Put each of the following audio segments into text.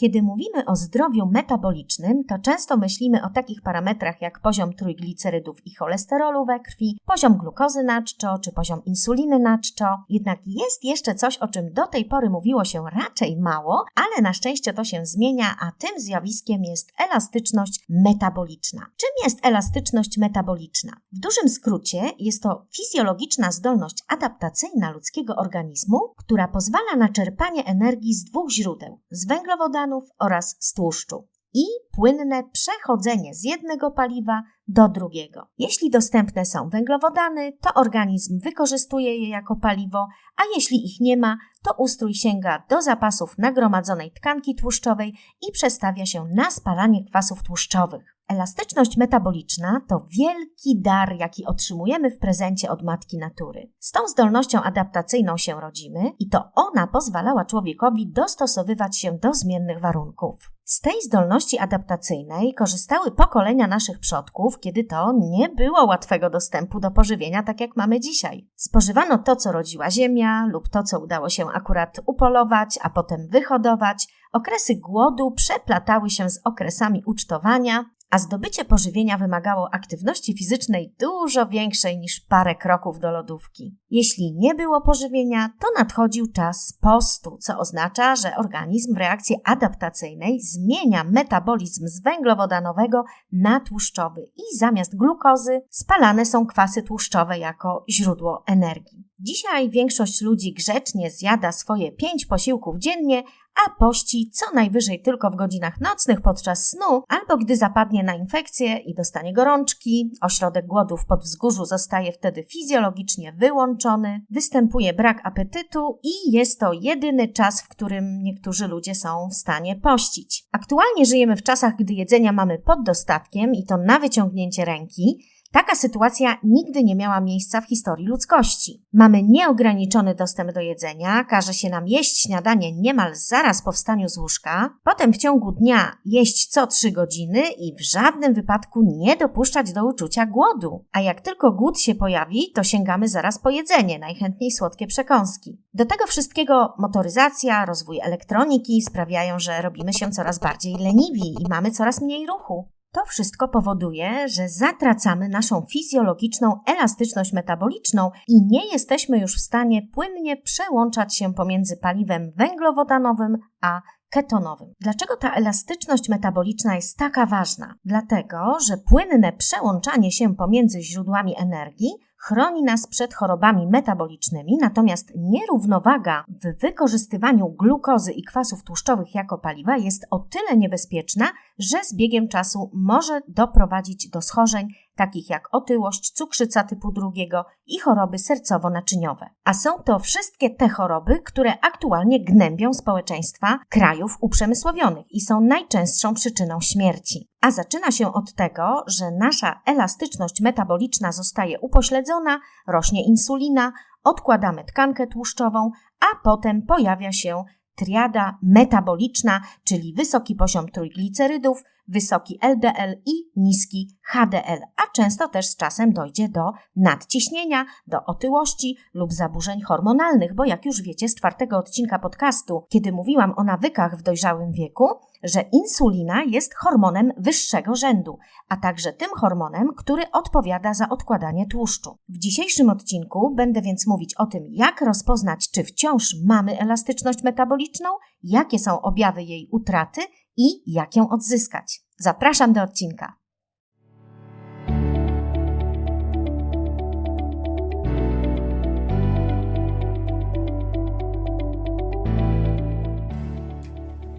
Kiedy mówimy o zdrowiu metabolicznym, to często myślimy o takich parametrach jak poziom trójglicerydów i cholesterolu we krwi, poziom glukozy na czczo czy poziom insuliny na czczo. Jednak jest jeszcze coś, o czym do tej pory mówiło się raczej mało, ale na szczęście to się zmienia, a tym zjawiskiem jest elastyczność metaboliczna. Czym jest elastyczność metaboliczna? W dużym skrócie jest to fizjologiczna zdolność adaptacyjna ludzkiego organizmu, która pozwala na czerpanie energii z dwóch źródeł z węglowodanów oraz z tłuszczu i płynne przechodzenie z jednego paliwa do drugiego. Jeśli dostępne są węglowodany, to organizm wykorzystuje je jako paliwo, a jeśli ich nie ma, to ustrój sięga do zapasów nagromadzonej tkanki tłuszczowej i przestawia się na spalanie kwasów tłuszczowych. Elastyczność metaboliczna to wielki dar, jaki otrzymujemy w prezencie od matki natury. Z tą zdolnością adaptacyjną się rodzimy i to ona pozwalała człowiekowi dostosowywać się do zmiennych warunków. Z tej zdolności adaptacyjnej korzystały pokolenia naszych przodków, kiedy to nie było łatwego dostępu do pożywienia, tak jak mamy dzisiaj. Spożywano to, co rodziła ziemia, lub to, co udało się akurat upolować, a potem wyhodować. Okresy głodu przeplatały się z okresami ucztowania, a zdobycie pożywienia wymagało aktywności fizycznej dużo większej niż parę kroków do lodówki. Jeśli nie było pożywienia, to nadchodził czas postu, co oznacza, że organizm w reakcji adaptacyjnej zmienia metabolizm z węglowodanowego na tłuszczowy i zamiast glukozy spalane są kwasy tłuszczowe jako źródło energii. Dzisiaj większość ludzi grzecznie zjada swoje pięć posiłków dziennie, a pości co najwyżej tylko w godzinach nocnych podczas snu, albo gdy zapadnie na infekcję i dostanie gorączki, ośrodek głodu w podwzgórzu zostaje wtedy fizjologicznie wyłączony, występuje brak apetytu i jest to jedyny czas, w którym niektórzy ludzie są w stanie pościć. Aktualnie żyjemy w czasach, gdy jedzenia mamy pod dostatkiem i to na wyciągnięcie ręki, Taka sytuacja nigdy nie miała miejsca w historii ludzkości. Mamy nieograniczony dostęp do jedzenia, każe się nam jeść śniadanie niemal zaraz po wstaniu z łóżka, potem w ciągu dnia jeść co trzy godziny i w żadnym wypadku nie dopuszczać do uczucia głodu. A jak tylko głód się pojawi, to sięgamy zaraz po jedzenie, najchętniej słodkie przekąski. Do tego wszystkiego motoryzacja, rozwój elektroniki sprawiają, że robimy się coraz bardziej leniwi i mamy coraz mniej ruchu. To wszystko powoduje, że zatracamy naszą fizjologiczną elastyczność metaboliczną i nie jesteśmy już w stanie płynnie przełączać się pomiędzy paliwem węglowodanowym a ketonowym. Dlaczego ta elastyczność metaboliczna jest taka ważna? Dlatego, że płynne przełączanie się pomiędzy źródłami energii chroni nas przed chorobami metabolicznymi, natomiast nierównowaga w wykorzystywaniu glukozy i kwasów tłuszczowych jako paliwa jest o tyle niebezpieczna, że z biegiem czasu może doprowadzić do schorzeń takich jak otyłość, cukrzyca typu drugiego i choroby sercowo-naczyniowe. A są to wszystkie te choroby, które aktualnie gnębią społeczeństwa krajów uprzemysłowionych i są najczęstszą przyczyną śmierci. A zaczyna się od tego, że nasza elastyczność metaboliczna zostaje upośledzona, rośnie insulina, odkładamy tkankę tłuszczową, a potem pojawia się triada metaboliczna, czyli wysoki poziom trójglicerydów, wysoki LDL i niski HDL, a często też z czasem dojdzie do nadciśnienia, do otyłości lub zaburzeń hormonalnych, bo jak już wiecie z czwartego odcinka podcastu, kiedy mówiłam o nawykach w dojrzałym wieku, że insulina jest hormonem wyższego rzędu, a także tym hormonem, który odpowiada za odkładanie tłuszczu. W dzisiejszym odcinku będę więc mówić o tym, jak rozpoznać, czy wciąż mamy elastyczność metaboliczną, jakie są objawy jej utraty i jak ją odzyskać. Zapraszam do odcinka.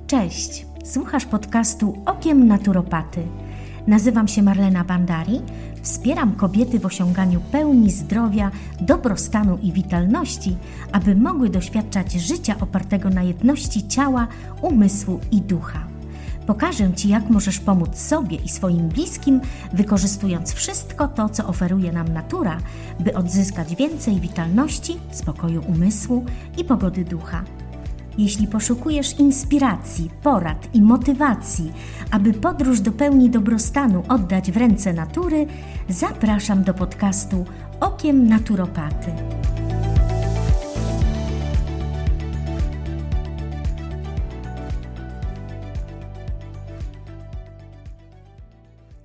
Cześć, słuchasz podcastu Okiem Naturopaty. Nazywam się Marlena Bandari, wspieram kobiety w osiąganiu pełni zdrowia, dobrostanu i witalności, aby mogły doświadczać życia opartego na jedności ciała, umysłu i ducha. Pokażę Ci, jak możesz pomóc sobie i swoim bliskim, wykorzystując wszystko to, co oferuje nam natura, by odzyskać więcej witalności, spokoju umysłu i pogody ducha. Jeśli poszukujesz inspiracji, porad i motywacji, aby podróż do pełni dobrostanu oddać w ręce natury, zapraszam do podcastu Okiem Naturopaty.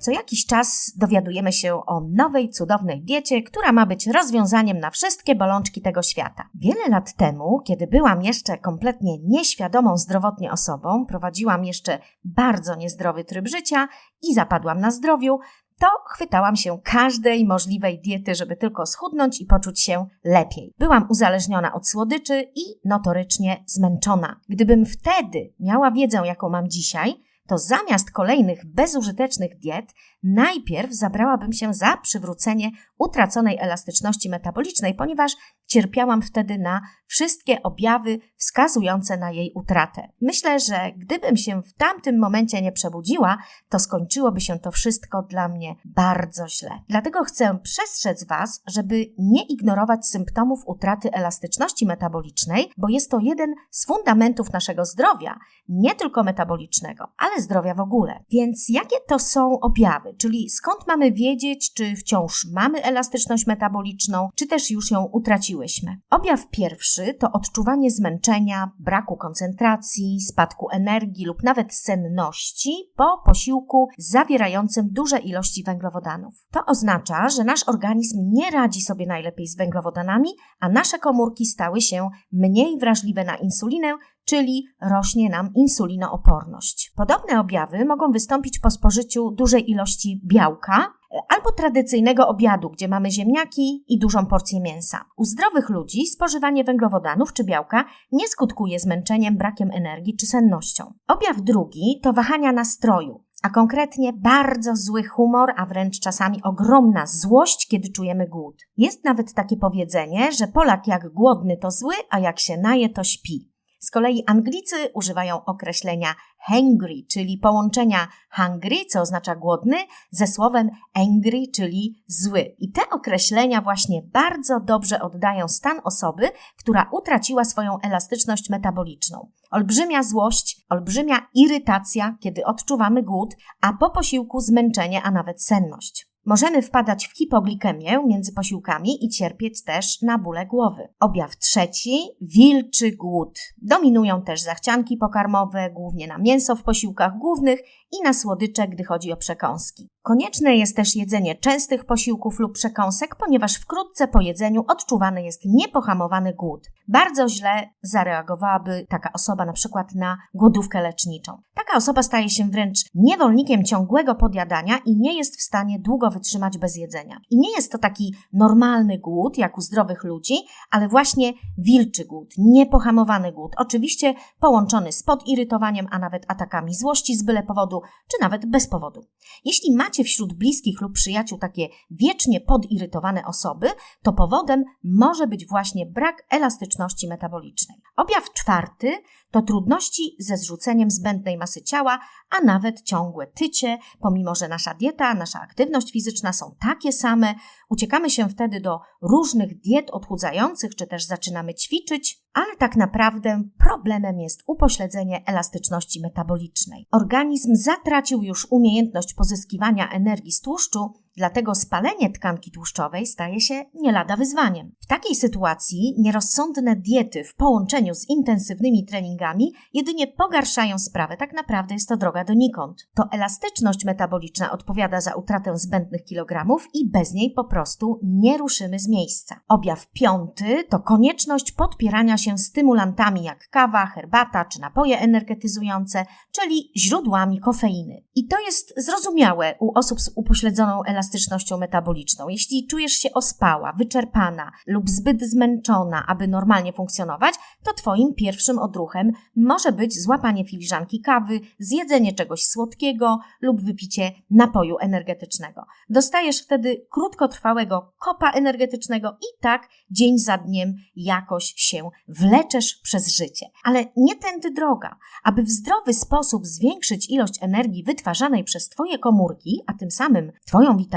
Co jakiś czas dowiadujemy się o nowej, cudownej diecie, która ma być rozwiązaniem na wszystkie bolączki tego świata. Wiele lat temu, kiedy byłam jeszcze kompletnie nieświadomą zdrowotnie osobą, prowadziłam jeszcze bardzo niezdrowy tryb życia i zapadłam na zdrowiu, to chwytałam się każdej możliwej diety, żeby tylko schudnąć i poczuć się lepiej. Byłam uzależniona od słodyczy i notorycznie zmęczona. Gdybym wtedy miała wiedzę, jaką mam dzisiaj, to zamiast kolejnych bezużytecznych diet, najpierw zabrałabym się za przywrócenie utraconej elastyczności metabolicznej, ponieważ cierpiałam wtedy na wszystkie objawy wskazujące na jej utratę. Myślę, że gdybym się w tamtym momencie nie przebudziła, to skończyłoby się to wszystko dla mnie bardzo źle. Dlatego chcę przestrzec Was, żeby nie ignorować symptomów utraty elastyczności metabolicznej, bo jest to jeden z fundamentów naszego zdrowia, nie tylko metabolicznego, ale zdrowia w ogóle. Więc jakie to są objawy? Czyli skąd mamy wiedzieć, czy wciąż mamy elastyczność metaboliczną, czy też już ją utraciłyśmy? Objaw pierwszy to odczuwanie zmęczenia, braku koncentracji, spadku energii lub nawet senności po posiłku zawierającym duże ilości węglowodanów. To oznacza, że nasz organizm nie radzi sobie najlepiej z węglowodanami, a nasze komórki stały się mniej wrażliwe na insulinę, czyli rośnie nam insulinooporność. Podobne objawy mogą wystąpić po spożyciu dużej ilości białka, albo tradycyjnego obiadu, gdzie mamy ziemniaki i dużą porcję mięsa. U zdrowych ludzi spożywanie węglowodanów czy białka nie skutkuje zmęczeniem, brakiem energii czy sennością. Objaw drugi to wahania nastroju a konkretnie bardzo zły humor, a wręcz czasami ogromna złość, kiedy czujemy głód. Jest nawet takie powiedzenie, że Polak jak głodny to zły, a jak się naje to śpi. Z kolei Anglicy używają określenia hangry, czyli połączenia hungry, co oznacza głodny, ze słowem angry, czyli zły. I te określenia właśnie bardzo dobrze oddają stan osoby, która utraciła swoją elastyczność metaboliczną. Olbrzymia złość, olbrzymia irytacja, kiedy odczuwamy głód, a po posiłku zmęczenie, a nawet senność. Możemy wpadać w hipoglikemię między posiłkami i cierpieć też na bóle głowy. Objaw trzeci wilczy głód. Dominują też zachcianki pokarmowe, głównie na mięso w posiłkach głównych i na słodycze, gdy chodzi o przekąski. Konieczne jest też jedzenie częstych posiłków lub przekąsek, ponieważ wkrótce po jedzeniu odczuwany jest niepohamowany głód. Bardzo źle zareagowałaby taka osoba na przykład na głodówkę leczniczą. Taka osoba staje się wręcz niewolnikiem ciągłego podjadania i nie jest w stanie długo wytrzymać bez jedzenia. I nie jest to taki normalny głód, jak u zdrowych ludzi, ale właśnie wilczy głód, niepohamowany głód. Oczywiście połączony z podirytowaniem, a nawet atakami złości z byle powodu, czy nawet bez powodu. Jeśli macie wśród bliskich lub przyjaciół takie wiecznie podirytowane osoby, to powodem może być właśnie brak elastyczności metabolicznej. Objaw czwarty to trudności ze zrzuceniem zbędnej masy ciała, a nawet ciągłe tycie, pomimo że nasza dieta, nasza aktywność fizyczna są takie same, uciekamy się wtedy do różnych diet odchudzających, czy też zaczynamy ćwiczyć, ale tak naprawdę problemem jest upośledzenie elastyczności metabolicznej. Organizm zatracił już umiejętność pozyskiwania energii z tłuszczu, Dlatego spalenie tkanki tłuszczowej staje się nie lada wyzwaniem. W takiej sytuacji nierozsądne diety w połączeniu z intensywnymi treningami jedynie pogarszają sprawę. Tak naprawdę jest to droga donikąd. To elastyczność metaboliczna odpowiada za utratę zbędnych kilogramów i bez niej po prostu nie ruszymy z miejsca. Objaw piąty to konieczność podpierania się stymulantami jak kawa, herbata czy napoje energetyzujące, czyli źródłami kofeiny. I to jest zrozumiałe u osób z upośledzoną elastycznością elastycznością metaboliczną. Jeśli czujesz się ospała, wyczerpana lub zbyt zmęczona, aby normalnie funkcjonować, to Twoim pierwszym odruchem może być złapanie filiżanki kawy, zjedzenie czegoś słodkiego lub wypicie napoju energetycznego. Dostajesz wtedy krótkotrwałego kopa energetycznego i tak dzień za dniem jakoś się wleczesz przez życie. Ale nie tędy droga. Aby w zdrowy sposób zwiększyć ilość energii wytwarzanej przez Twoje komórki, a tym samym Twoją witalność,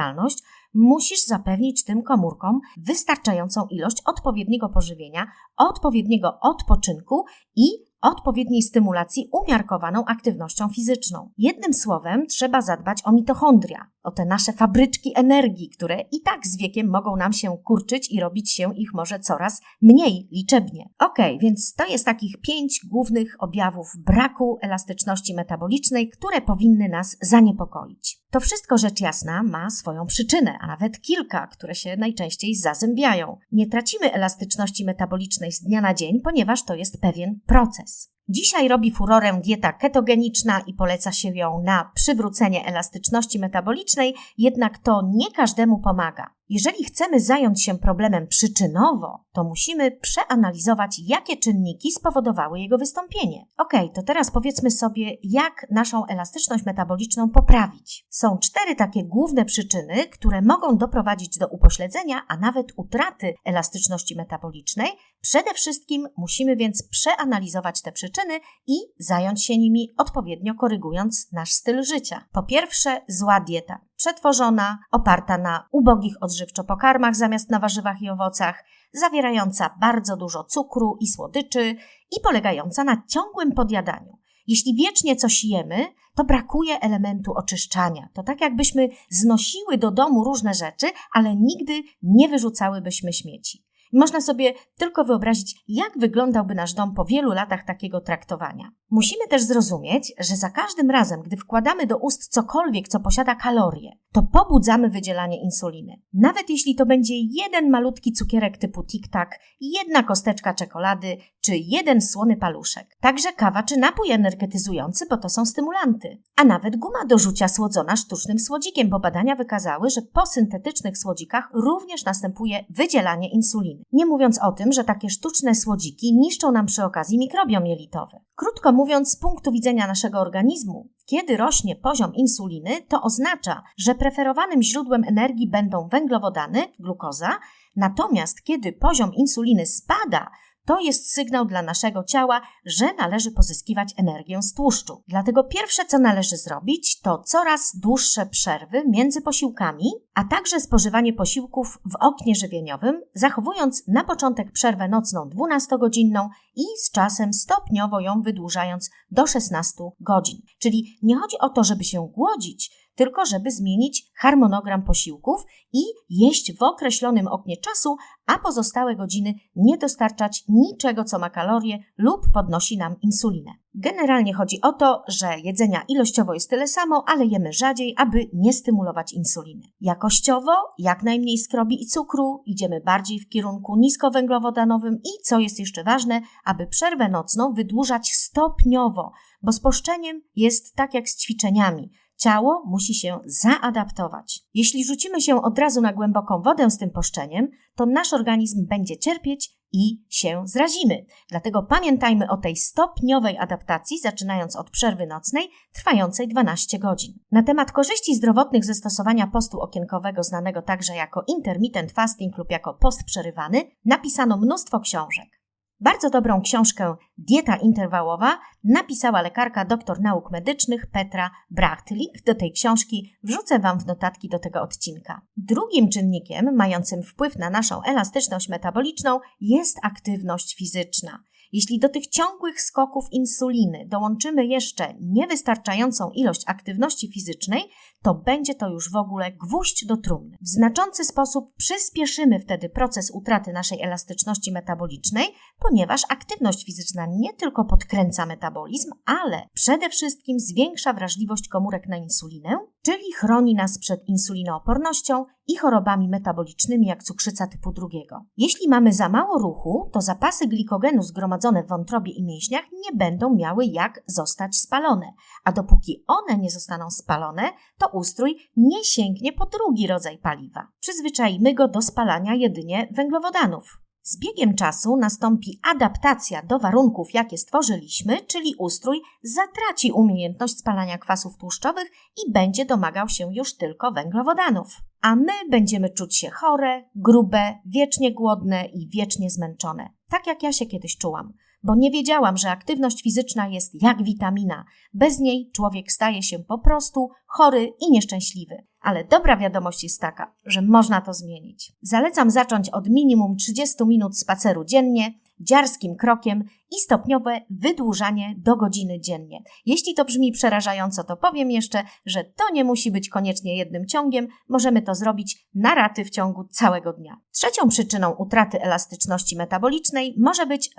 musisz zapewnić tym komórkom wystarczającą ilość odpowiedniego pożywienia, odpowiedniego odpoczynku i odpowiedniej stymulacji umiarkowaną aktywnością fizyczną. Jednym słowem trzeba zadbać o mitochondria. O te nasze fabryczki energii, które i tak z wiekiem mogą nam się kurczyć i robić się ich może coraz mniej liczebnie. Ok, więc to jest takich pięć głównych objawów braku elastyczności metabolicznej, które powinny nas zaniepokoić. To wszystko rzecz jasna ma swoją przyczynę, a nawet kilka, które się najczęściej zazębiają. Nie tracimy elastyczności metabolicznej z dnia na dzień, ponieważ to jest pewien proces. Dzisiaj robi furorę dieta ketogeniczna i poleca się ją na przywrócenie elastyczności metabolicznej, jednak to nie każdemu pomaga. Jeżeli chcemy zająć się problemem przyczynowo, to musimy przeanalizować, jakie czynniki spowodowały jego wystąpienie. Ok, to teraz powiedzmy sobie, jak naszą elastyczność metaboliczną poprawić. Są cztery takie główne przyczyny, które mogą doprowadzić do upośledzenia, a nawet utraty elastyczności metabolicznej. Przede wszystkim musimy więc przeanalizować te przyczyny i zająć się nimi odpowiednio korygując nasz styl życia. Po pierwsze, zła dieta przetworzona, oparta na ubogich odżywczo pokarmach zamiast na warzywach i owocach, zawierająca bardzo dużo cukru i słodyczy i polegająca na ciągłym podjadaniu. Jeśli wiecznie coś jemy, to brakuje elementu oczyszczania. To tak jakbyśmy znosiły do domu różne rzeczy, ale nigdy nie wyrzucałybyśmy śmieci. Można sobie tylko wyobrazić, jak wyglądałby nasz dom po wielu latach takiego traktowania. Musimy też zrozumieć, że za każdym razem, gdy wkładamy do ust cokolwiek, co posiada kalorie, to pobudzamy wydzielanie insuliny. Nawet jeśli to będzie jeden malutki cukierek typu tic-tac, jedna kosteczka czekolady czy jeden słony paluszek. Także kawa czy napój energetyzujący, bo to są stymulanty. A nawet guma do rzucia słodzona sztucznym słodzikiem, bo badania wykazały, że po syntetycznych słodzikach również następuje wydzielanie insuliny. Nie mówiąc o tym, że takie sztuczne słodziki niszczą nam przy okazji mikrobiom jelitowy. Krótko mówiąc, z punktu widzenia naszego organizmu, kiedy rośnie poziom insuliny, to oznacza, że preferowanym źródłem energii będą węglowodany, glukoza, natomiast kiedy poziom insuliny spada, to jest sygnał dla naszego ciała, że należy pozyskiwać energię z tłuszczu. Dlatego pierwsze, co należy zrobić, to coraz dłuższe przerwy między posiłkami, a także spożywanie posiłków w oknie żywieniowym, zachowując na początek przerwę nocną 12-godzinną i z czasem stopniowo ją wydłużając do 16 godzin. Czyli nie chodzi o to, żeby się głodzić, tylko żeby zmienić harmonogram posiłków i jeść w określonym oknie czasu, a pozostałe godziny nie dostarczać niczego, co ma kalorie lub podnosi nam insulinę. Generalnie chodzi o to, że jedzenia ilościowo jest tyle samo, ale jemy rzadziej, aby nie stymulować insuliny. Jakościowo jak najmniej skrobi i cukru, idziemy bardziej w kierunku niskowęglowodanowym i co jest jeszcze ważne, aby przerwę nocną wydłużać stopniowo, bo z poszczeniem jest tak jak z ćwiczeniami. Ciało musi się zaadaptować. Jeśli rzucimy się od razu na głęboką wodę z tym poszczeniem, to nasz organizm będzie cierpieć i się zrazimy. Dlatego pamiętajmy o tej stopniowej adaptacji, zaczynając od przerwy nocnej, trwającej 12 godzin. Na temat korzyści zdrowotnych ze stosowania postu okienkowego, znanego także jako intermittent fasting lub jako post przerywany, napisano mnóstwo książek. Bardzo dobrą książkę Dieta interwałowa napisała lekarka doktor nauk medycznych Petra Bracht. Link do tej książki wrzucę Wam w notatki do tego odcinka. Drugim czynnikiem mającym wpływ na naszą elastyczność metaboliczną jest aktywność fizyczna. Jeśli do tych ciągłych skoków insuliny dołączymy jeszcze niewystarczającą ilość aktywności fizycznej, to będzie to już w ogóle gwóźdź do trumny. W znaczący sposób przyspieszymy wtedy proces utraty naszej elastyczności metabolicznej, ponieważ aktywność fizyczna nie tylko podkręca metabolizm, ale przede wszystkim zwiększa wrażliwość komórek na insulinę, czyli chroni nas przed insulinoopornością i chorobami metabolicznymi jak cukrzyca typu drugiego. Jeśli mamy za mało ruchu, to zapasy glikogenu zgromadzone w wątrobie i mięśniach nie będą miały jak zostać spalone, a dopóki one nie zostaną spalone, to ustrój nie sięgnie po drugi rodzaj paliwa. Przyzwyczajmy go do spalania jedynie węglowodanów. Z biegiem czasu nastąpi adaptacja do warunków, jakie stworzyliśmy, czyli ustrój zatraci umiejętność spalania kwasów tłuszczowych i będzie domagał się już tylko węglowodanów. A my będziemy czuć się chore, grube, wiecznie głodne i wiecznie zmęczone. Tak jak ja się kiedyś czułam bo nie wiedziałam, że aktywność fizyczna jest jak witamina. Bez niej człowiek staje się po prostu chory i nieszczęśliwy. Ale dobra wiadomość jest taka, że można to zmienić. Zalecam zacząć od minimum 30 minut spaceru dziennie, dziarskim krokiem i stopniowe wydłużanie do godziny dziennie. Jeśli to brzmi przerażająco, to powiem jeszcze, że to nie musi być koniecznie jednym ciągiem, możemy to zrobić na raty w ciągu całego dnia. Trzecią przyczyną utraty elastyczności metabolicznej może być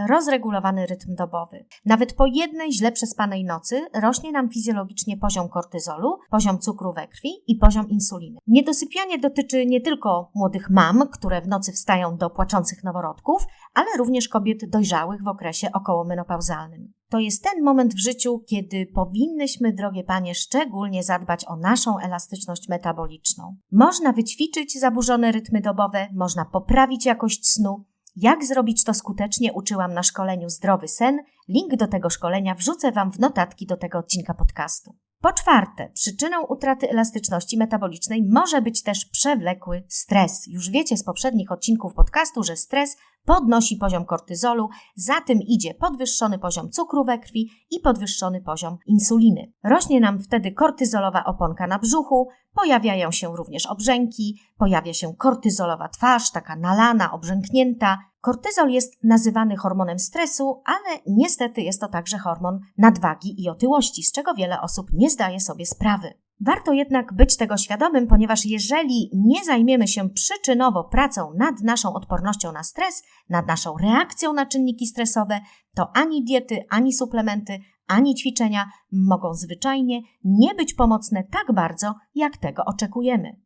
rytm dobowy. Nawet po jednej źle przespanej nocy rośnie nam fizjologicznie poziom kortyzolu, poziom cukru we krwi i poziom insuliny. Niedosypianie dotyczy nie tylko młodych mam, które w nocy wstają do płaczących noworodków, ale również kobiet dojrzałych w okresie okołomenopauzalnym. To jest ten moment w życiu, kiedy powinnyśmy, drogie panie, szczególnie zadbać o naszą elastyczność metaboliczną. Można wyćwiczyć zaburzone rytmy dobowe, można poprawić jakość snu. Jak zrobić to skutecznie, uczyłam na szkoleniu Zdrowy Sen. Link do tego szkolenia wrzucę Wam w notatki do tego odcinka podcastu. Po czwarte, przyczyną utraty elastyczności metabolicznej może być też przewlekły stres. Już wiecie z poprzednich odcinków podcastu, że stres podnosi poziom kortyzolu, za tym idzie podwyższony poziom cukru we krwi i podwyższony poziom insuliny. Rośnie nam wtedy kortyzolowa oponka na brzuchu, pojawiają się również obrzęki, pojawia się kortyzolowa twarz, taka nalana, obrzęknięta. Kortyzol jest nazywany hormonem stresu, ale niestety jest to także hormon nadwagi i otyłości, z czego wiele osób nie zdaje sobie sprawy. Warto jednak być tego świadomym, ponieważ jeżeli nie zajmiemy się przyczynowo pracą nad naszą odpornością na stres, nad naszą reakcją na czynniki stresowe, to ani diety, ani suplementy, ani ćwiczenia mogą zwyczajnie nie być pomocne tak bardzo, jak tego oczekujemy.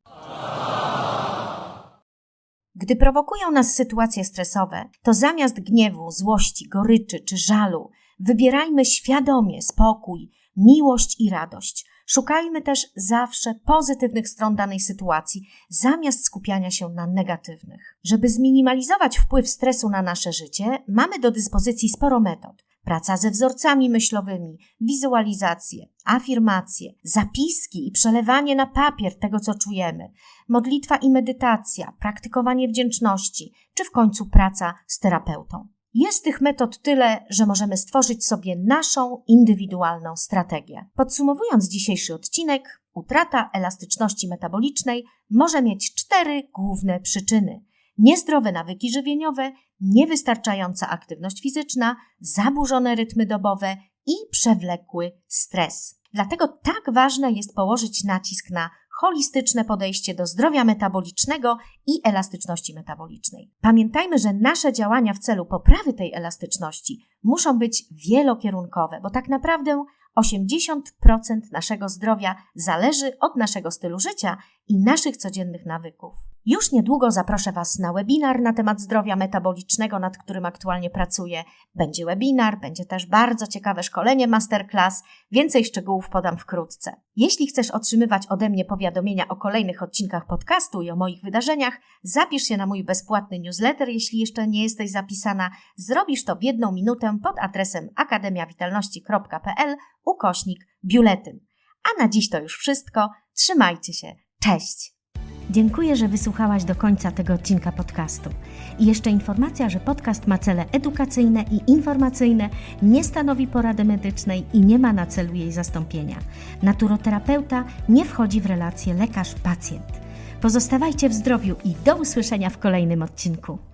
Gdy prowokują nas sytuacje stresowe, to zamiast gniewu, złości, goryczy czy żalu, wybierajmy świadomie spokój, miłość i radość. Szukajmy też zawsze pozytywnych stron danej sytuacji, zamiast skupiania się na negatywnych. Żeby zminimalizować wpływ stresu na nasze życie, mamy do dyspozycji sporo metod. Praca ze wzorcami myślowymi, wizualizacje, afirmacje, zapiski i przelewanie na papier tego, co czujemy, modlitwa i medytacja, praktykowanie wdzięczności, czy w końcu praca z terapeutą. Jest tych metod tyle, że możemy stworzyć sobie naszą indywidualną strategię. Podsumowując dzisiejszy odcinek, utrata elastyczności metabolicznej może mieć cztery główne przyczyny: niezdrowe nawyki żywieniowe, niewystarczająca aktywność fizyczna, zaburzone rytmy dobowe i przewlekły stres. Dlatego tak ważne jest położyć nacisk na holistyczne podejście do zdrowia metabolicznego i elastyczności metabolicznej. Pamiętajmy, że nasze działania w celu poprawy tej elastyczności muszą być wielokierunkowe, bo tak naprawdę 80% naszego zdrowia zależy od naszego stylu życia i naszych codziennych nawyków. Już niedługo zaproszę Was na webinar na temat zdrowia metabolicznego, nad którym aktualnie pracuję. Będzie webinar, będzie też bardzo ciekawe szkolenie masterclass. Więcej szczegółów podam wkrótce. Jeśli chcesz otrzymywać ode mnie powiadomienia o kolejnych odcinkach podcastu i o moich wydarzeniach, zapisz się na mój bezpłatny newsletter, jeśli jeszcze nie jesteś zapisana. Zrobisz to w jedną minutę pod adresem akademiawitalności.pl ukośnik biuletyn. A na dziś to już wszystko. Trzymajcie się. Cześć! Dziękuję, że wysłuchałaś do końca tego odcinka podcastu. I jeszcze informacja, że podcast ma cele edukacyjne i informacyjne, nie stanowi porady medycznej i nie ma na celu jej zastąpienia. Naturoterapeuta nie wchodzi w relację lekarz-pacjent. Pozostawajcie w zdrowiu i do usłyszenia w kolejnym odcinku.